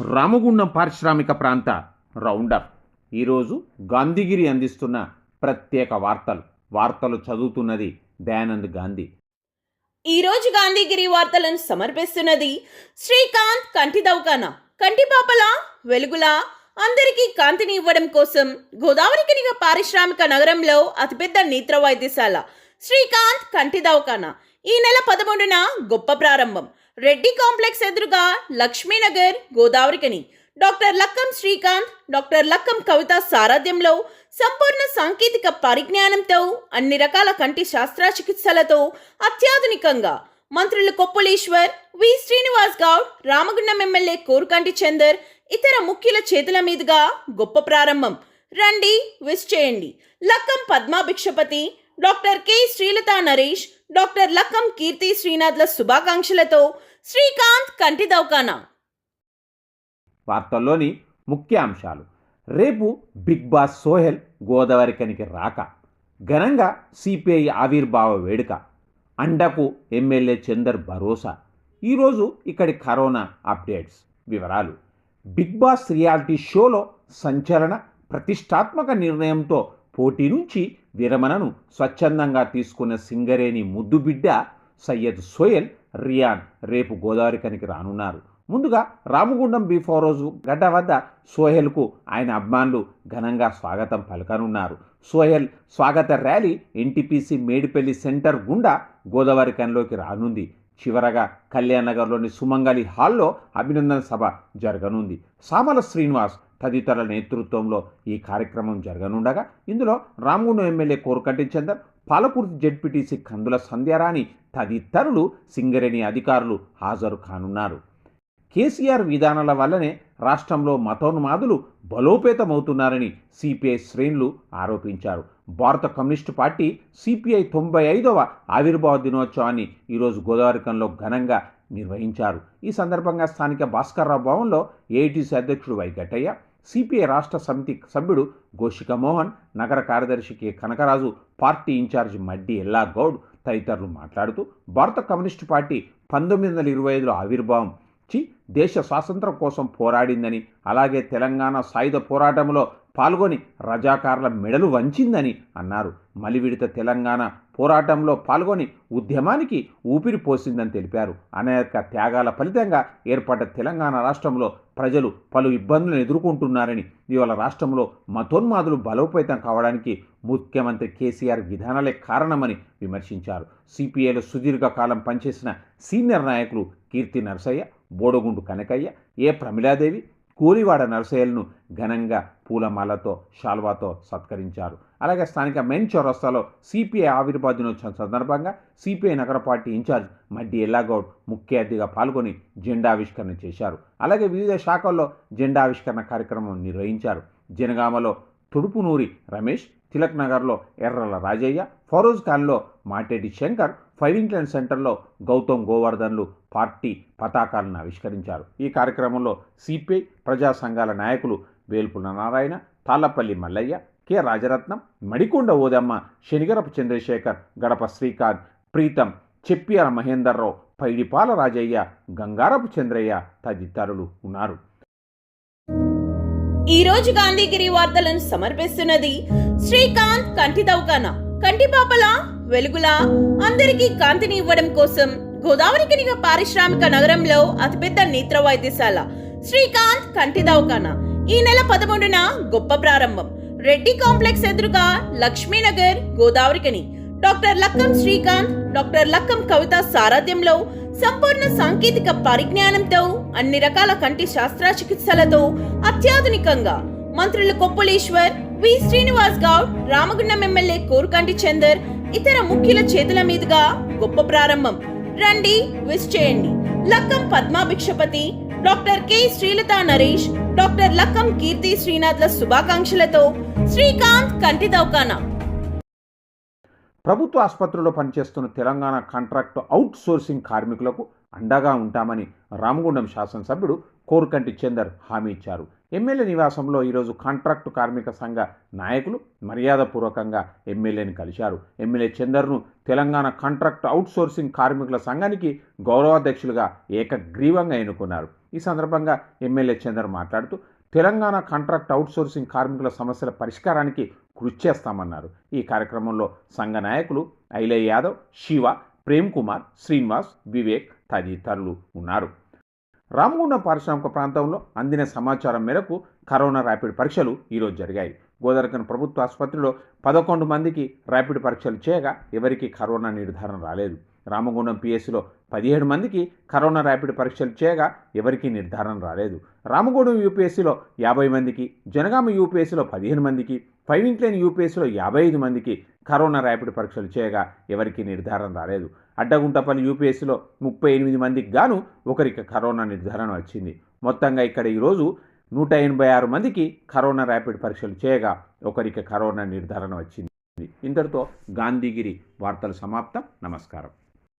రామగుండం పారిశ్రామిక ప్రాంత రౌండప్. ఈరోజు గాంధీగిరి అందిస్తున్న ప్రత్యేక వార్తలు. వార్తలు చదువుతున్నది దయానంద్ గాంధీ. ఈరోజు గాంధీగిరి వార్తలను సమర్పిస్తున్నది శ్రీకాంత్ కంటి దౌకాన కంటి వెలుగుల వెలుగులా అందరికీ కాంతిని ఇవ్వడం కోసం గోదావరి కనిగ పారిశ్రామిక నగరంలో అతిపెద్ద నేత్ర వైద్యశాల శ్రీకాంత్ కంటి దౌకాన ఈ నెల పదమూడున గొప్ప ప్రారంభం. రెడ్డి కాంప్లెక్స్ ఎదురుగా లక్ష్మీనగర్ గోదావరికని. డాక్టర్ లక్కం శ్రీకాంత్ డాక్టర్ లక్కం కవిత సారథ్యంలో సంపూర్ణ సాంకేతిక పరిజ్ఞానంతో అన్ని రకాల కంటి శస్త్రచికిత్సలతో అత్యాధునికంగా మంత్రులు కొప్పులీశ్వర్ వి. శ్రీనివాస్ గౌడ్ రామగుండం ఎమ్మెల్యే కోరుకంటి చందర్ ఇతర ముఖ్యుల చేతుల మీదుగా గొప్ప ప్రారంభం. రండి విష్ చేయండి. Lakkam Padmabhikshapathi doctor K. Srilatha Naresh doctor Lakkam Keerthi శ్రీనాథ్ల శుభాకాంక్షలతో శ్రీకాంత్ కంటి దౌకానా? వార్తల్లోని ముఖ్య అంశాలు. రేపు బిగ్ బాస్ సోహెల్ గోదావరికనికి రాక. ఘనంగా సిపిఐ ఆవిర్భావ వేడుక. అండకు ఎమ్మెల్యే చందర్ భరోసా. ఈరోజు ఇక్కడి కరోనా అప్డేట్స్ వివరాలు. బిగ్ బాస్ రియాలిటీ షోలో సంచలన ప్రతిష్టాత్మక నిర్ణయంతో పోటీ నుంచి విరమణను స్వచ్ఛందంగా తీసుకున్న సింగరేణి ముద్దుబిడ్డ సయ్యద్ సోయల్ రియాన్ రేపు గోదావరికనికి రానున్నారు. ముందుగా రామగుండం బీఫోర్ రోజు గడ్డ వద్ద సోహెల్కు ఆయన అభిమానులు ఘనంగా స్వాగతం పలకనున్నారు. సోహెల్ స్వాగత ర్యాలీ ఎన్టీపీసీ మేడిపల్లి సెంటర్ గుండా గోదావరికంలోకి రానుంది. చివరగా కళ్యాణ్ నగర్లోని సుమంగళి హాల్లో అభినందన సభ జరగనుంది. సామల శ్రీనివాస్ తదితరుల నేతృత్వంలో ఈ కార్యక్రమం జరగనుండగా ఇందులో రామగుండం ఎమ్మెల్యే కోరుకంటి చందర్ పాలకుర్తి జడ్పీటీసీ కందుల సంధ్యారాణి తదితరులు సింగరేణి అధికారులు హాజరు కానున్నారు కేసీఆర్ విధానాల వల్లనే రాష్ట్రంలో మతోన్మాదులు బలోపేతమవుతున్నారని సిపిఐ శ్రేణులు ఆరోపించారు. భారత కమ్యూనిస్టు పార్టీ సిపిఐ తొంభై ఐదవ ఆవిర్భావ దినోత్సవాన్ని ఈరోజు గోదావరికంలో ఘనంగా నిర్వహించారు. ఈ సందర్భంగా స్థానిక భాస్కర్రావు భవన్లో ఏఐటీసీ అధ్యక్షుడు వైగట్టయ్య సిపిఐ రాష్ట్ర సమితి సభ్యుడు గోషిక మోహన్ నగర కార్యదర్శి K Kanakaraju party incharge Maddi Ella Goud తదితరులు మాట్లాడుతూ భారత కమ్యూనిస్టు పార్టీ పంతొమ్మిది వందల ఇరవై ఐదులో ఆవిర్భావం చి దేశ స్వాతంత్రం కోసం పోరాడిందని అలాగే తెలంగాణ సాయుధ పోరాటంలో పాల్గొని రజాకారుల మెడలు వంచిందని అన్నారు. మలివిడత తెలంగాణ పోరాటంలో పాల్గొని ఉద్యమానికి ఊపిరి పోసిందని తెలిపారు. అనేక త్యాగాల ఫలితంగా ఏర్పడ్డ తెలంగాణ రాష్ట్రంలో ప్రజలు పలు ఇబ్బందులను ఎదుర్కొంటున్నారని ఇవాళ రాష్ట్రంలో మతోన్మాదులు బలోపేతం కావడానికి ముఖ్యమంత్రి కేసీఆర్ విధానాలే కారణమని విమర్శించారు. సిపిఐలో సుదీర్ఘకాలం పనిచేసిన సీనియర్ నాయకులు కీర్తి నరసయ్య బోడగుండు కనకయ్య ఏ ప్రమిళాదేవి కూలివాడ నరసయ్యలను ఘనంగా పూలమాలతో షాల్వాతో సత్కరించారు. అలాగే స్థానిక మెయిన్ చౌరస్తాలో సిపిఐ ఆవిర్భావ దినోత్సవం సందర్భంగా సిపిఐ నగర పార్టీ ఇన్ఛార్జ్ మడ్డి ఎల్లాగౌడ్ ముఖ్య అతిథిగా పాల్గొని జెండా ఆవిష్కరణ చేశారు. అలాగే వివిధ శాఖల్లో జెండా ఆవిష్కరణ కార్యక్రమం నిర్వహించారు. జనగామలో తుడుపునూరి రమేష్ తిలక్ నగర్లో ఎర్రల రాజయ్య ఫరోజ్ ఖాన్లో మాటేటి శంకర్ ఫైవింగ్టన్ సెంటర్లో గౌతమ్ గోవర్ధన్లు పార్టీ పతాకాలను ఆవిష్కరించారు. ఈ కార్యక్రమంలో సిపిఐ ప్రజా సంఘాల నాయకులు వేల్పుల నారాయణ తాళ్ళపల్లి మల్లయ్య కె. రాజరత్నం మడికొండ ఓదమ్మ శనిగరపు చంద్రశేఖర్ గడప శ్రీకాంత్ ప్రీతం చెప్పియాల మహేందర్రావు పైడిపాల రాజయ్య గంగారపు చంద్రయ్య తదితరులు ఉన్నారు. ఈ రోజు గాంధీగిరి వార్తలను సమర్పిస్తున్నది శ్రీకాంత్ కంటి దవకాన కంటి పాపలా? వెలుగులా అందరికీ కాంతిని ఇవ్వడం కోసం గోదావరి కనిగ పారిశ్రామిక నగరంలో అతిపెద్ద నేత్ర వైద్యశాల శ్రీకాంత్ కంటి దౌకాన. ఈ నెల పదమూడున గొప్ప ప్రారంభం. రెడ్డి కాంప్లెక్స్ ఎదురుగా Lakshmi Nagar Godavarikhani. Doctor Lakkam Srikanth doctor Lakkam Kavitha సారథ్యంలో సంపూర్ణ సాంకేతిక పరిజ్ఞానంతో అన్ని రకాల కంటి శస్త్రచికిత్సలతో అత్యాధునికంగా మంత్రులు కొప్పులీశ్వర్ వి. శ్రీనివాస్ గౌడ్ రామగుండం ఎమ్మెల్యే కోరుకంటి చందర్ ఇతర ముఖ్యుల చేతుల మీదుగా గొప్ప ప్రారంభం. రండి విష్ చేయండి. Lakkam Padma Bhikshapathi doctor K. Srilatha Naresh doctor Lakkam Keerthi శ్రీనాథ్ల శుభాకాంక్షలతో శ్రీకాంత్ కంటి దౌకానా. ప్రభుత్వ ఆసుపత్రిలో పనిచేస్తున్న తెలంగాణ కాంట్రాక్టు అవుట్ సోర్సింగ్ కార్మికులకు అండగా ఉంటామని రామగుండం శాసనసభ్యుడు కోరుకంటి చందర్ హామీ ఇచ్చారు. ఎమ్మెల్యే నివాసంలో ఈరోజు కాంట్రాక్టు కార్మిక సంఘ నాయకులు మర్యాదపూర్వకంగా ఎమ్మెల్యేని కలిశారు. ఎమ్మెల్యే చందర్ను తెలంగాణ కాంట్రాక్ట్ అవుట్సోర్సింగ్ కార్మికుల సంఘానికి గౌరవాధ్యక్షులుగా ఏకగ్రీవంగా ఎన్నుకున్నారు. ఈ సందర్భంగా ఎమ్మెల్యే చందర్ మాట్లాడుతూ తెలంగాణ కాంట్రాక్ట్ అవుట్సోర్సింగ్ కార్మికుల సమస్యల పరిష్కారానికి కృషి చేస్తామన్నారు. ఈ కార్యక్రమంలో సంఘ నాయకులు ఐలయ్య యాదవ్ శివ ప్రేమ్ కుమార్ శ్రీనివాస్ వివేక్ తదితరులు ఉన్నారు. రామగుండం పారిశ్రామిక ప్రాంతంలో అందిన సమాచారం మేరకు కరోనా ర్యాపిడ్ పరీక్షలు ఈరోజు జరిగాయి. గోదరకన్ ప్రభుత్వ ఆసుపత్రిలో పదకొండు మందికి ర్యాపిడ్ పరీక్షలు చేయగా ఎవరికీ కరోనా నిర్ధారణ రాలేదు. రామగుండం పిఎస్సిలో పదిహేడు మందికి కరోనా ర్యాపిడ్ పరీక్షలు చేయగా ఎవరికీ నిర్ధారణ రాలేదు. రామగూడెం యూపీఎస్సీలో యాభై మందికి జనగామ యూపీఎస్సీలో పదిహేను మందికి ఫైవ్ ఇంట్లైన్ యూపీఎస్సీలో యాభై ఐదు మందికి కరోనా ర్యాపిడ్ పరీక్షలు చేయగా ఎవరికీ నిర్ధారణ రాలేదు. అడ్డగుంటపల్లి యూపీఎస్సీలో ముప్పై ఎనిమిది మందికి గాను ఒకరికి కరోనా నిర్ధారణ వచ్చింది. మొత్తంగా ఇక్కడ ఈరోజు నూట ఎనభై ఆరు మందికి కరోనా ర్యాపిడ్ పరీక్షలు చేయగా ఒకరికి కరోనా నిర్ధారణ వచ్చింది. ఇంతటితో గాంధీగిరి వార్తలు సమాప్తం. నమస్కారం.